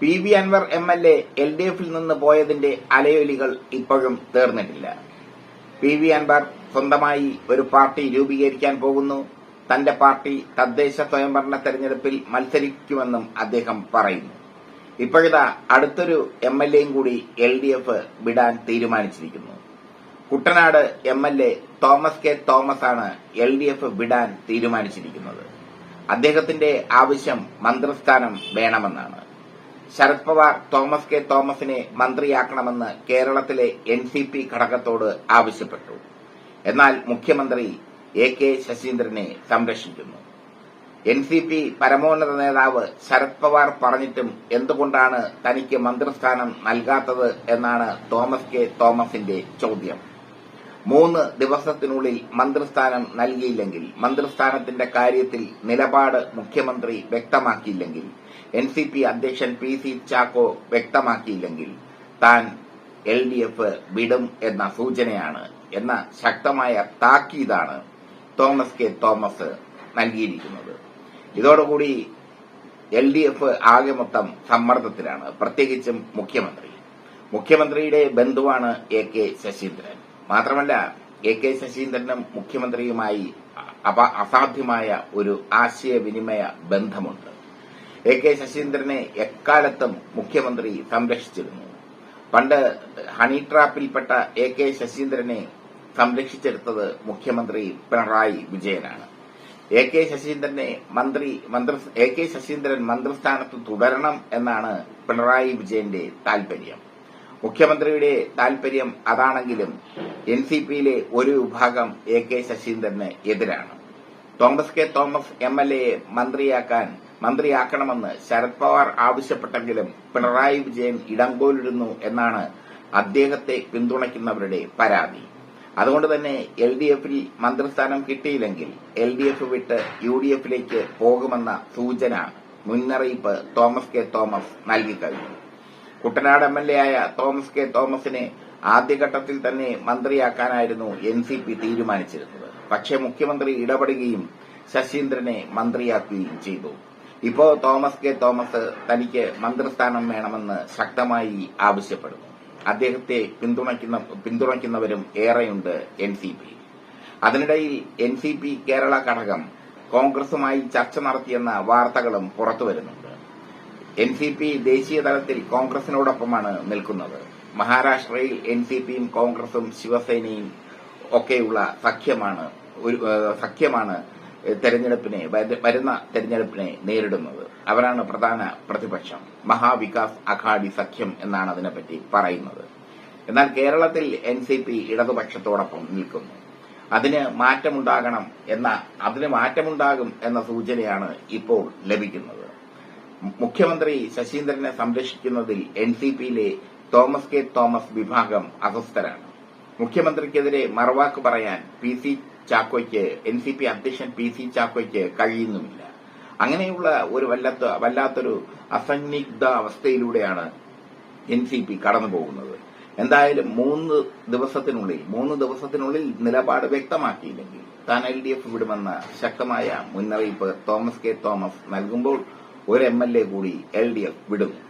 P V Anvar M L A L D എഫിൽ നിന്ന് പോയതിന്റെ അലയൊലികൾ ഇപ്പോഴും തീർന്നിട്ടില്ല. പി വി അൻവർ സ്വന്തമായി ഒരു പാർട്ടി രൂപീകരിക്കാൻ പോകുന്നു. തന്റെ പാർട്ടി തദ്ദേശ സ്വയംഭരണ തെരഞ്ഞെടുപ്പിൽ മത്സരിക്കുമെന്നും അദ്ദേഹം പറയുന്നു. ഇപ്പോഴിതാ അടുത്തൊരു എം എൽ എയും കൂടി എൽ ഡി എഫ് വിടാൻ തീരുമാനിച്ചിരിക്കുന്നു. Kuttanad M L A Thomas K Thomas ആണ് എൽ ഡി എഫ് വിടാൻ തീരുമാനിച്ചിരിക്കുന്നത്. അദ്ദേഹത്തിന്റെ ആവശ്യം മന്ത്രിസ്ഥാനം വേണമെന്നാണ്. ശരത് പവാർ തോമസ് കെ തോമസിനെ മന്ത്രിയാക്കണമെന്ന് കേരളത്തിലെ എൻ സി പി ഘടകത്തോട് ആവശ്യപ്പെട്ടു. എന്നാൽ മുഖ്യമന്ത്രി എ കെ ശശീന്ദ്രനെ സംരക്ഷിക്കുന്നു. എൻ സി പി പരമോന്നത നേതാവ് ശരത് പവാർ പറഞ്ഞിട്ടും എന്തുകൊണ്ടാണ് തനിക്ക് മന്ത്രിസ്ഥാനം നൽകാത്തത് എന്നാണ് തോമസ് കെ തോമസിന്റെ ചോദ്യം. മൂന്ന് ദിവസത്തിനുള്ളിൽ മന്ത്രിസ്ഥാനം നൽകിയില്ലെങ്കിൽ മന്ത്രിസ്ഥാനത്തിന്റെ കാര്യത്തിൽ നിലപാട് മുഖ്യമന്ത്രി വ്യക്തമാക്കിയില്ലെങ്കിൽ എൻ സി പി അധ്യക്ഷൻ പി സി ചാക്കോ വ്യക്തമാക്കിയില്ലെങ്കിൽ താൻ എൽ ഡി എഫ് വിടും എന്ന സൂചനയാണ് എന്ന ശക്തമായ താക്കീതാണ് തോമസ് കെ തോമസ് നൽകിയിരിക്കുന്നത്. ഇതോടുകൂടി എൽ ഡി എഫ് ആകെ മൊത്തം സമ്മർദ്ദത്തിലാണ് പ്രത്യേകിച്ചും മുഖ്യമന്ത്രി. മുഖ്യമന്ത്രിയുടെ ബന്ധുവാണ് എ കെ ശശീന്ദ്രൻ. മാത്രമല്ല എ കെ ശശീന്ദ്രനും മുഖ്യമന്ത്രിയുമായി അസാധ്യമായ ഒരു ആശയവിനിമയ ബന്ധമുണ്ട്. എ കെ ശശീന്ദ്രനെ എക്കാലത്തും മുഖ്യമന്ത്രി സംരക്ഷിച്ചിരുന്നു. പണ്ട് ഹണി ട്രാപ്പിൽപ്പെട്ട എ കെ ശശീന്ദ്രനെ സംരക്ഷിച്ചെടുത്തത് മുഖ്യമന്ത്രി പിണറായി വിജയനാണ്. എ കെ ശശീന്ദ്രനെ മന്ത്രി മന്ത്രി എ കെ ശശീന്ദ്രൻ മന്ത്രിസ്ഥാനത്ത് തുടരണം എന്നാണ് പിണറായി വിജയന്റെ താൽപര്യം. മുഖ്യമന്ത്രിയുടെ താൽപര്യം അതാണെങ്കിലും എൻ സി പിയിലെ ഒരു വിഭാഗം എ കെ ശശീന്ദ്രന് എതിരാണ്. Thomas K Thomas M L എയെ മന്ത്രിയാക്കാൻ മന്ത്രിയാക്കണമെന്ന് ശരത് പവാർ ആവശ്യപ്പെട്ടെങ്കിലും പിണറായി വിജയൻ ഇടംകോലിടുന്നു എന്നാണ് അദ്ദേഹത്തെ പിന്തുണയ്ക്കുന്നവരുടെ പരാതി. അതുകൊണ്ട് തന്നെ എൽ ഡി എഫിൽ മന്ത്രിസ്ഥാനം കിട്ടിയില്ലെങ്കിൽ എൽ ഡി എഫ് വിട്ട് യു ഡി എഫിലേക്ക് പോകുമെന്ന സൂചന മുന്നറിയിപ്പ് തോമസ് കെ തോമസ് നൽകിക്കഴിഞ്ഞു കുട്ടനാട് എം എൽ എ ആയ തോമസ് കെ തോമസിനെ ആദ്യഘട്ടത്തിൽ തന്നെ മന്ത്രിയാക്കാനായിരുന്നു എൻ സി പി തീരുമാനിച്ചിരുന്നത്. പക്ഷേ മുഖ്യമന്ത്രി ഇടപെടുകയും ശശീന്ദ്രനെ മന്ത്രിയാക്കുകയും ചെയ്തു. ഇപ്പോ തോമസ് കെ തോമസ് തനിക്ക് മന്ത്രിസ്ഥാനം വേണമെന്ന് ശക്തമായി ആവശ്യപ്പെടുന്നു. അദ്ദേഹത്തെ പിന്തുണയ്ക്കുന്ന പിന്തുണയ്ക്കുന്നവരും ഏറെയുണ്ട് എൻ സി പി. അതിനിടയിൽ എൻ സി പി കേരള ഘടകം കോൺഗ്രസുമായി ചർച്ച നടത്തിയെന്ന വാർത്തകളും പുറത്തുവരുന്നുണ്ട്. എൻ സി പി ദേശീയ തലത്തിൽ കോൺഗ്രസിനോടൊപ്പമാണ് നിൽക്കുന്നത്. മഹാരാഷ്ട്രയിൽ എൻ സി പിയും കോൺഗ്രസും ശിവസേനയും ഒക്കെയുള്ള സഖ്യമാണ് ഒരു സഖ്യമാണ് തെരഞ്ഞെടുപ്പിനെ വരുന്ന തെരഞ്ഞെടുപ്പിനെ നേരിടുന്നത്. അവരാണ് പ്രധാന പ്രതിപക്ഷം. മഹാവികാസ് അഘാഡി സഖ്യം എന്നാണ് അതിനെപ്പറ്റി പറയുന്നത്. എന്നാൽ കേരളത്തിൽ എൻ സി പി ഇടതുപക്ഷത്തോടൊപ്പം നിൽക്കുന്നു. അതിന് മാറ്റമുണ്ടാകണം എന്ന അതിന് മാറ്റമുണ്ടാകും എന്ന സൂചനയാണ് ഇപ്പോൾ ലഭിക്കുന്നത്. മുഖ്യമന്ത്രി ശശീന്ദ്രനെ സംരക്ഷിക്കുന്നതിൽ എൻ സി പിയിലെ തോമസ് കെ തോമസ് വിഭാഗം അസ്വസ്ഥരാണ്. മുഖ്യമന്ത്രിക്കെതിരെ മറുവാക്ക് പറയാൻ പി സി ചാക്കോയ്ക്ക് എൻ സി പി അധ്യക്ഷൻ പി സി ചാക്കോയ്ക്ക് കഴിയുന്നുമില്ല. അങ്ങനെയുള്ള ഒരു വല്ലാത്ത വല്ലാത്തൊരു അസന്നിഗ്ധ അവസ്ഥയിലൂടെയാണ് എൻ സി പി കടന്നുപോകുന്നത്. എന്തായാലും മൂന്ന് ദിവസത്തിനുള്ളിൽ മൂന്ന് ദിവസത്തിനുള്ളിൽ നിലപാട് വ്യക്തമാക്കിയില്ലെങ്കിൽ താൻ എൽ ഡി എഫ് വിടുമെന്ന ശക്തമായ മുന്നറിയിപ്പ് തോമസ് കെ തോമസ് നൽകുമ്പോൾ ഒരു എം എൽ എ കൂടി എൽ ഡി എഫ് വിടും.